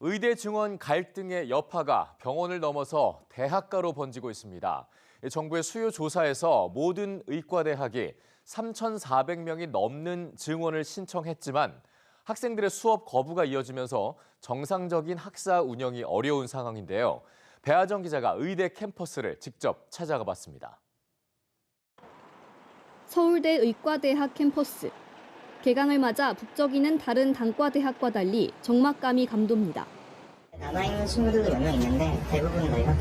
의대 증원 갈등의 여파가 병원을 넘어서 대학가로 번지고 있습니다. 정부의 수요 조사에서 모든 의과대학이 3,400명이 넘는 증원을 신청했지만 학생들의 수업 거부가 이어지면서 정상적인 학사 운영이 어려운 상황인데요. 배아정 기자가 의대 캠퍼스를 직접 찾아가 봤습니다. 서울대 의과대학 캠퍼스. 개강을 맞아 북적이는 다른 단과 대학과 달리 적막감이 감돕니다. 남아있는 친구들도 몇 명 있는데 대부분 나이가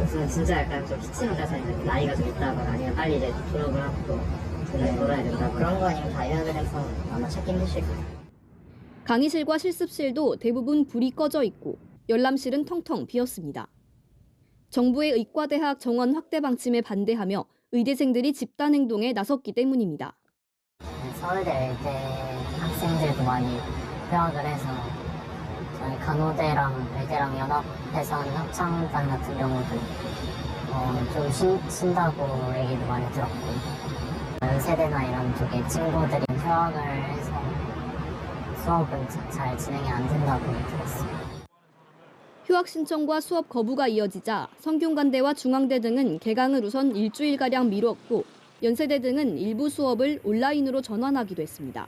요즘은 진짜 약간 좀 가서 이제 나이가 좀 있다거나 아니면 빨리 이제 졸업을 하고 또 돈을 벌어야 된다. 그런 거 아니면 다이어트를 해서 아마 찾기 힘드실 거예요. 강의실과 실습실도 대부분 불이 꺼져 있고 열람실은 텅텅 비었습니다. 정부의 의과대학 정원 확대 방침에 반대하며 의대생들이 집단 행동에 나섰기 때문입니다. 서울대 의대 학생들도 많이 휴학을 해서 저희 간호대랑 의대랑 연합해서 하는 합창단 같은 경우도 어, 좀 쉰, 쉰다고 얘기도 많이 들었고 연세대나 이런 쪽에 친구들이 휴학을 해서 수업은 자- 잘 진행이 안 된다고 들었어요. 휴학 신청과 수업 거부가 이어지자 성균관대와 중앙대 등은 개강을 우선 일주일가량 미뤘고 연세대 등은 일부 수업을 온라인으로 전환하기도 했습니다.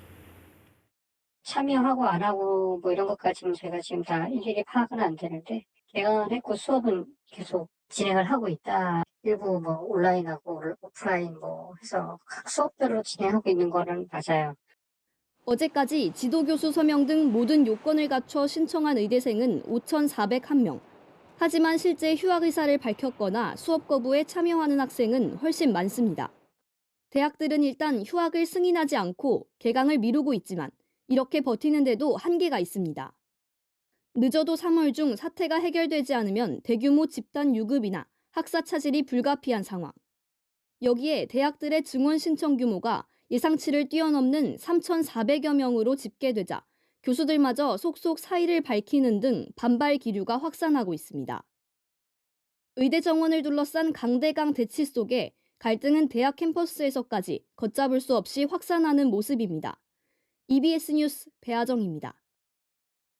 참여하고 안 하고 뭐 이런 것까지는 저희가 지금 다 일일이 파악은 안 되는데 개강을 했고 수업은 계속 진행을 하고 있다. 일부 뭐 온라인하고 오프라인 뭐 해서 각 수업별로 진행하고 있는 거는 맞아요. 어제까지 지도교수 서명 등 모든 요건을 갖춰 신청한 의대생은 5,401명. 하지만 실제 휴학 의사를 밝혔거나 수업 거부에 참여하는 학생은 훨씬 많습니다. 대학들은 일단 휴학을 승인하지 않고 개강을 미루고 있지만 이렇게 버티는데도 한계가 있습니다. 늦어도 3월 중 사태가 해결되지 않으면 대규모 집단 유급이나 학사 차질이 불가피한 상황. 여기에 대학들의 증원 신청 규모가 예상치를 뛰어넘는 3,400여 명으로 집계되자 교수들마저 속속 사의를 밝히는 등 반발 기류가 확산하고 있습니다. 의대 정원을 둘러싼 강대강 대치 속에 갈등은 대학 캠퍼스에서까지 걷잡을 수 없이 확산하는 모습입니다. EBS 뉴스 배아정입니다.